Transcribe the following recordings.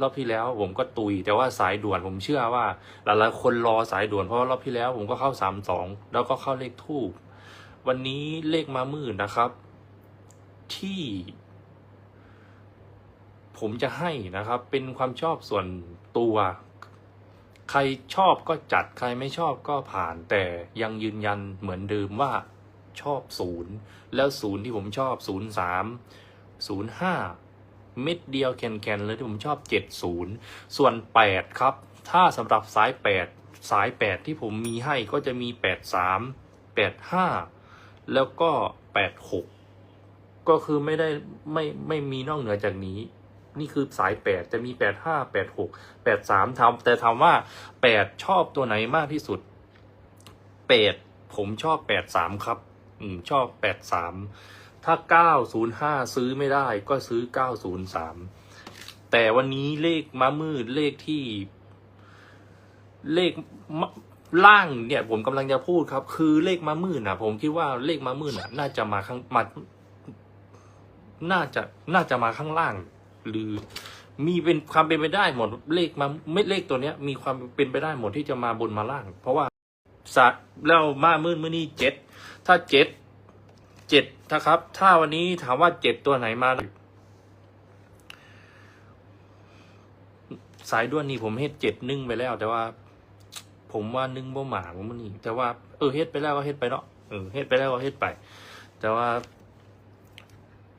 รอบที่แล้วผมก็ตุย แต่ว่าสายด่วนผมเชื่อว่า หลายๆคนรอสายด่วนเพราะว่ารอบที่แล้วผมก็เข้าสามสองแล้วก็เข้าเลขทูบวันนี้เลขมามืดนะครับ ที่ ผมจะให้นะครับ เป็นความชอบส่วนตัว ใครชอบก็จัดใครไม่ชอบก็ผ่านแต่ยังยืนยันเหมือนเดิมว่าชอบศูนย์แล้วศูนย์ที่ผมชอบศูนย์สามศูนย์ห้า เม็ดเดียวแคนๆเลยที่ผมชอบเจ็ดศูนย์ส่วนแปดครับ ถ้าสำหรับสายแปดสายแปดที่ผมมีให้ก็จะมีแปดสามแปดห้าแล้วก็แปดหกก็คือไม่ได้ไม่ไม่มีนอกเหนือจากนี้ นี่คือสายแปดจะมีแปดห้าแปดหกแปดสามทำแต่ถามว่าแปดชอบตัวไหนมากที่สุดแปดผมชอบแปดสามครับ อืม ชอบแปดสาม ถ้าเก้าศูนย์ห้าซื้อไม่ได้ก็ซื้อเก้าศูนย์สามแต่วันนี้เลขมามืดเลขที่ เลขล่างเนี่ย ผมกำลังจะพูดครับ คือเลขมามืดนะผมคิดว่าเลขมามืดน่ะน่าจะมาข้างมาน่าจะน่าจะมาข้างล่าง หรือมีเป็นความเป็นไปได้หมดเลขมาไม่เลขตัวเนี้ย มีความเป็นไปได้หมดที่จะมาบนมาล่าง เพราะว่าสัตว์แล้วมามืดมื่อนี้เจ็ดถ้าเจ็ด จ็ดนะครับ ถ้าวันนี้ถามว่าเจ็ดตัวไหนมา สายด้วนนี่ผมเฮ็ดเจ็ดนึ่งไปแล้ว แต่ว่า ผมว่านึ่งบ่หมาผมมันนี่แต่ว่าเออเฮ็ดไปแล้วก็เฮ็ดไปเนาะเออเฮ็ดไปแล้วก็เฮ็ดไป แต่ว่า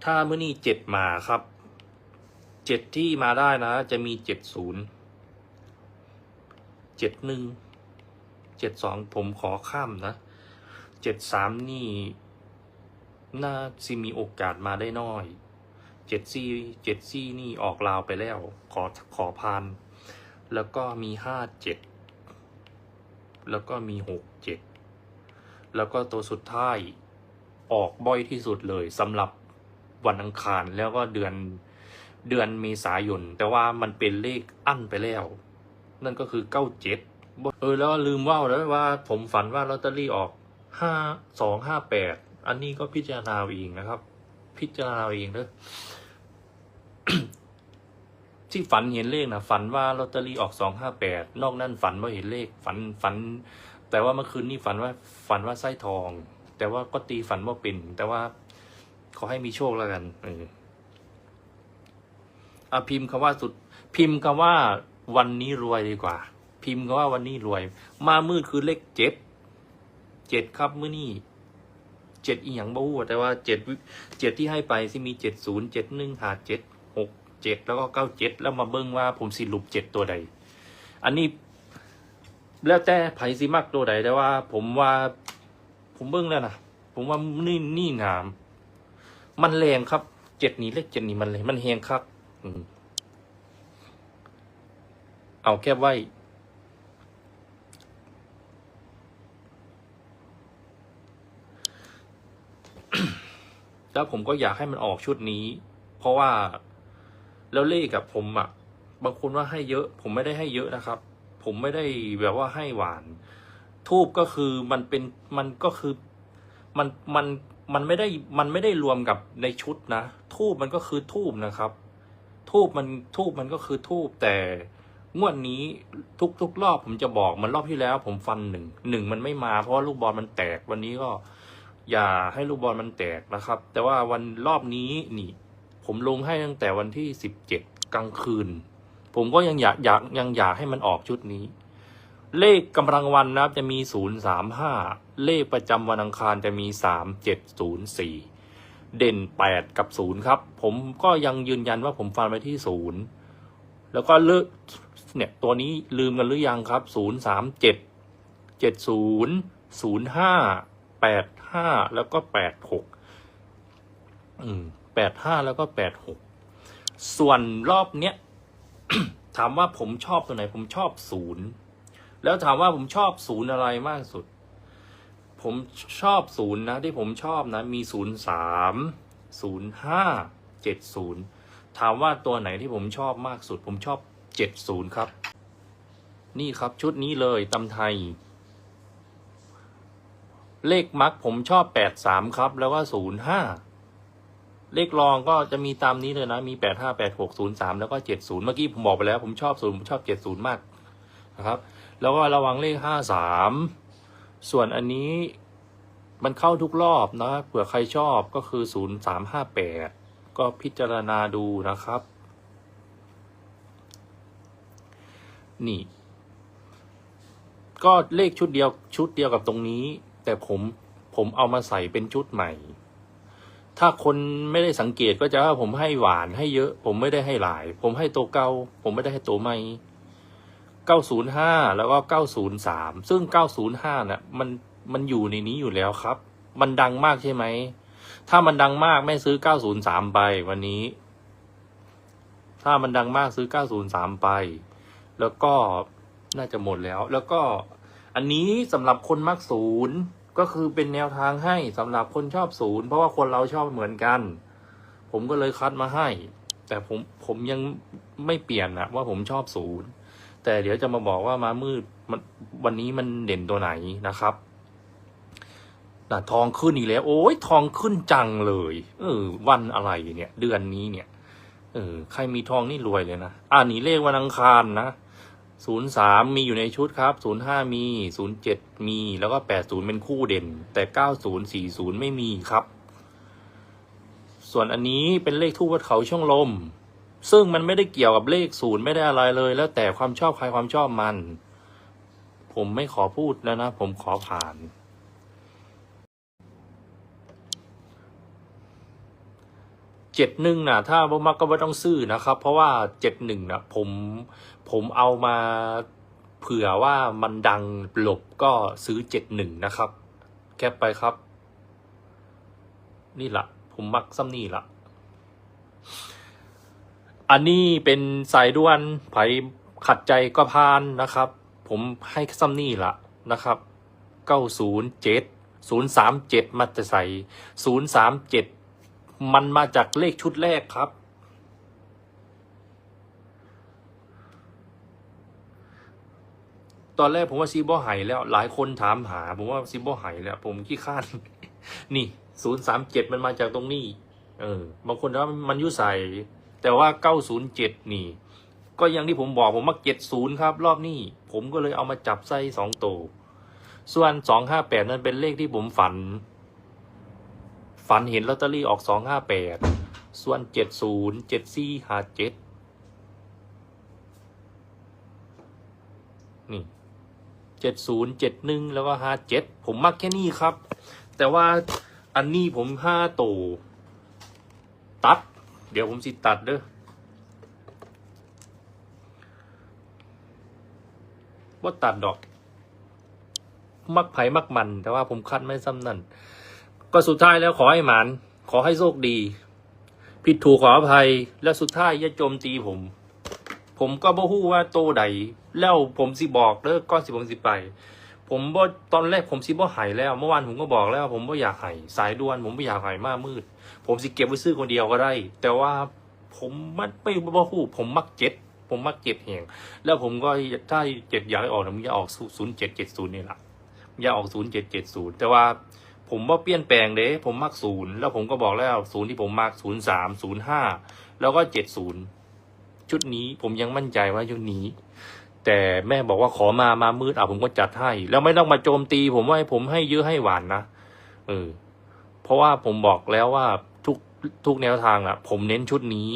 ถ้าเมื่อนี้เจ็ดมาครับเจ็ดที่มาได้นะ จะมีเจ็ดศูนย์เจ็ดหนึ่งเจ็ดสองผมขอข้ามนะเจ็ดสามนี่ น่าสิมีโอกาสมาได้น้อย เจ็ดซี่เจ็ดซี่นี่ออกลาวไปแล้ว ขอขอพานแล้วก็มีห้าเจ็ดแล้วก็มีหกเจ็ดแล้วก็ตัวสุดท้ายออกบ่อยที่สุดเลยสำหรับวันอังคารแล้วก็เดือนเดือนเมษายน แต่ว่ามันเป็นเลขอั้นไปแล้ว นั่นก็คือเก้าเจ็ดเออแล้วลืมว่าแล้วว่าผมฝันว่าลอตเตอรี่ออกห้าสองห้าแปด อันนี้ก็พิจารณาเองนะครับ พิจารณาเองเด้อที่ฝันเห็นเลขนะฝันว่าลอตเตอรี่ออกสองห้าแปดนอกนั้นฝันว่าเห็นเลขฝันฝัน แต่ว่าเมื่อคืนนี้ฝันว่าฝันว่าไส้ทอง แต่ว่าก็ตีฝันว่าเป็นแต่ว่าขอให้มีโชคแล้วกันเอออะพิมพ์คำว่าสุด พิมพ์คำว่าวันนี้รวยดีกว่า พิมพ์คำว่าวันนี้รวย มามืดคือเลขเจ็ดเจ็ดครับมื้อนี้ เจ็ดอีหยังบ่ฮู้แต่ว่าเจ็ดเจ็ดที่ให้ไปที่มีเจ็ดศูนย์เจ็ดหนึ่งหาเจ็ดหกเจ็ดแล้วก็เก้าเจ็ดแล้วมาเบิ่งว่าผมสิรุปเจ็ดตัวใด อันนี้ แล้วแต่ไผสิมักตัวใดแต่ว่า ผมว่า ผมเบิ่งแล้วนะผมว่านี่นี่งาม มันแรงครับเจ็ดนี้เลขเจ็ดนี้มันแรงมันแหงครับเอาแค่ไว้ แล้วผมก็อยากให้มันออกชุดนี้ เพราะว่าแล้วเลขกับผมอะบางคนว่าให้เยอะ ผมไม่ได้ให้เยอะนะครับ ผมไม่ได้แบบว่าให้หวาน ทูบก็คือมันเป็นมันก็คือมันมันมันไม่ได้มันไม่ได้รวมกับในชุดนะ ทูบมันก็คือทูบนะครับ ทูบมันทูบมันก็คือทูบแต่งวดนี้ทุกทุกรอบผมจะบอกมันรอบที่แล้ว ผมฟันหนึ่งหนึ่งมันไม่มาเพราะว่าลูกบอลมันแตกวันนี้ก็ อย่าให้ลูกบอลมันแตกนะครับ แต่ว่าวันรอบนี้นี่ ผมลงให้ตั้งแต่วันที่สิบเจ็ดกลางคืน ผมก็ยังอยากอยากยังอยากให้มันออกชุดนี้ เลขกำลังวันนะครับจะมีศูนย์สามห้าเลขประจำวันอังคารจะมีสามเจ็ดศูนย์สี่เด่นแปดกับศูนย์ครับ ผมก็ยังยืนยันว่าผมฟันไปที่ศูนย์แล้วก็เลือกเนี่ยตัวนี้ลืมกันหรือยังครับศูนย์สามเจ็ดเจ็ดศูนย์ศูนย์ห้า แปดห้าแล้วก็แปดหกอืมแปดห้าแล้วก็แปดหกส่วนรอบเนี้ยถามว่าผมชอบตัวไหน ผมชอบศูนย์แล้วถามว่าผมชอบศูนย์อะไรมากสุด ผมชอบศูนย์นะ ที่ผมชอบนะ มีศูนย์สามศูนย์ห้าเจ็ดศูนย์ถามว่าตัวไหนที่ผมชอบมากสุด ผมชอบเจ็ดศูนย์ครับ นี่ครับชุดนี้เลยตำไทย เลขมักผมชอบแปดสามครับ แล้วก็ศูนย์ห้าเลขรองก็จะมีตามนี้เลยนะ มีแปดห้าแปดหกศูนย์สามแล้วก็เจ็ดศูนย์เมื่อกี้ผมบอกไปแล้ว ผมชอบศูนย์ผมชอบเจ็ดศูนย์มากนะครับ แล้วก็ระวังเลขห้าสามส่วนอันนี้มันเข้าทุกรอบนะเผื่อใครชอบก็คือศูนย์สามห้าแปดก็พิจารณาดูนะครับ นี่ ก็เลขชุดเดียวชุดเดียวกับตรงนี้ แต่ผมผมเอามาใส่เป็นชุดใหม่ ถ้าคนไม่ได้สังเกตก็จะว่าผมให้หวานให้เยอะ ผมไม่ได้ให้หลาย ผมให้ตัวเก่าผมไม่ได้ให้ตัวใหม่905 แล้วก็ 903 ซึ่ง 905น่ะมันมันอยู่ในนี้อยู่แล้วครับ มันดังมากใช่ไหม ถ้ามันดังมากแม่ซื้อ 903 ไปวันนี้ ถ้ามันดังมากซื้อ 903 ไป แล้วก็น่าจะหมดแล้ว แล้วก็ อันนี้สำหรับคนมักศูนย์ก็คือเป็นแนวทางให้สำหรับคนชอบศูนย์เพราะว่าคนเราชอบเหมือนกัน ผมก็เลยคัดมาให้ แต่ผมผมยังไม่เปลี่ยนนะว่าผมชอบศูนย์แต่เดี๋ยวจะมาบอกว่ามามืดมันวันนี้มันเด่นตัวไหนนะครับน่ะทองขึ้นอีกแล้ว โอ้ยทองขึ้นจังเลย เออ วันอะไรเนี่ย เดือนนี้เนี่ย เออ ใครมีทองนี่รวยเลยนะ อ่านี่เลขวันอังคารนะ ศูนย์สามมีอยู่ในชุดครับศูนย์ห้ามีศูนย์เจ็ดมี แล้วก็แปดศูนย์เป็นคู่เด่น แต่เก้าศูนย์สี่ศูนย์ไม่มีครับ ส่วนอันนี้เป็นเลขทูบวัดเขาช่องลม ซึ่งมันไม่ได้เกี่ยวกับเลขศูนย์ไม่ได้อะไรเลย แล้วแต่ความชอบใครความชอบมัน ผมไม่ขอพูดแล้วนะ ผมขอผ่าน เจ็ดหนึ่งนะถ้าบ่มักก็ไม่ต้องซื้อนะครับ เพราะว่าเจ็ดหนึ่งนะผมผมเอามาเผื่อว่ามันดังหลบก็ซื้อเจ็ดหนึ่งนะครับ แคปไปครับ นี่ละผมมักซ้ำนี่ละอันนี้เป็นสายด่วนไผขัดใจก็พานนะครับ ผมให้ซ้ำนี่ละนะครับเก้าศูนย์เจ็ดศูนย์สามเจ็ดมาจะใส่ศูนย์สามเจ็ด มันมาจากเลขชุดแรกครับ ตอนแรกผมว่าซีบอไห่แล้ว หลายคนถามหา ผมว่าซีบอไห่แล้ว ผมขี้ข้านนี่ศูนย์สามเจ็ดมันมาจากตรงนี้ เออ บางคนว่ามันยุใส่แต่ว่าเก้าศูนย์เจ็ดนี่ ก็อย่างที่ผมบอกผมมักเจ็ดศูนย์ครับ รอบนี้ ผมก็เลยเอามาจับไส้สองตัวส่วนสองห้าแปดนั้นเป็นเลขที่ผมฝัน ฝันเห็นลอตเตอรี่ออกสองห้าแปดส่วนเจ็ดศูนย์เจ็ดสี่ห้าเจ็ดนี่เจ็ดศูนย์เจ็ดหนึ่งแล้วก็ห้าเจ็ดผมมักแค่นี้ครับ แต่ว่าอันนี้ผมห้าโตวตัด เดี๋ยวผมสิตัดเด้อว่าตัดดอก มักไผ่มักมัน แต่ว่าผมคัดไม่ซ้ำนั่น ก็สุดท้ายแล้วขอให้หมานขอให้โชคดี ผิดถูกขออภัย และสุดท้ายอย่าโจมตีผม ผมก็บ่ฮู้ว่าโตใดแล้วผมสิบอกเด้อก้อนสิผมสิไป ผมบ่ตอนแรกผมสิบ่หายแล้ว เมื่อวานผมก็บอกแล้วผมบ่อยากหายสายด่วน ผมบ่อยากหายมากมืด ผมสิเก็บไว้ซื้อคนเดียวก็ได้ แต่ว่าผมมันไม่บ่ฮู้ผมมักเจ็ดผมมักเจ็ดแห่งแล้วผมก็ถ้าเจ็ดอยากให้ออกนะผมอยากออกศูนย์เจ็ดเจ็ดศูนย์นี่แหละอย่าออกศูนย์เจ็ดเจ็ดศูนย์แต่ว่า ผมว่าเปลี่ยนแปลงเด้ผมมักศูนย์แล้วผมก็บอกแล้วศูนย์ที่ผมมักศูนย์สามศูนย์ห้าแล้วก็เจ็ดศูนย์ชุดนี้ผมยังมั่นใจว่าชุดนี้ แต่แม่บอกว่าขอมามามืดอะผมก็จัดให้ แล้วไม่ต้องมาโจมตี ผมว่าให้ผมให้เยอะให้หวานนะเออเพราะว่าผมบอกแล้วว่าทุกทุกแนวทางอะ ผมเน้นชุดนี้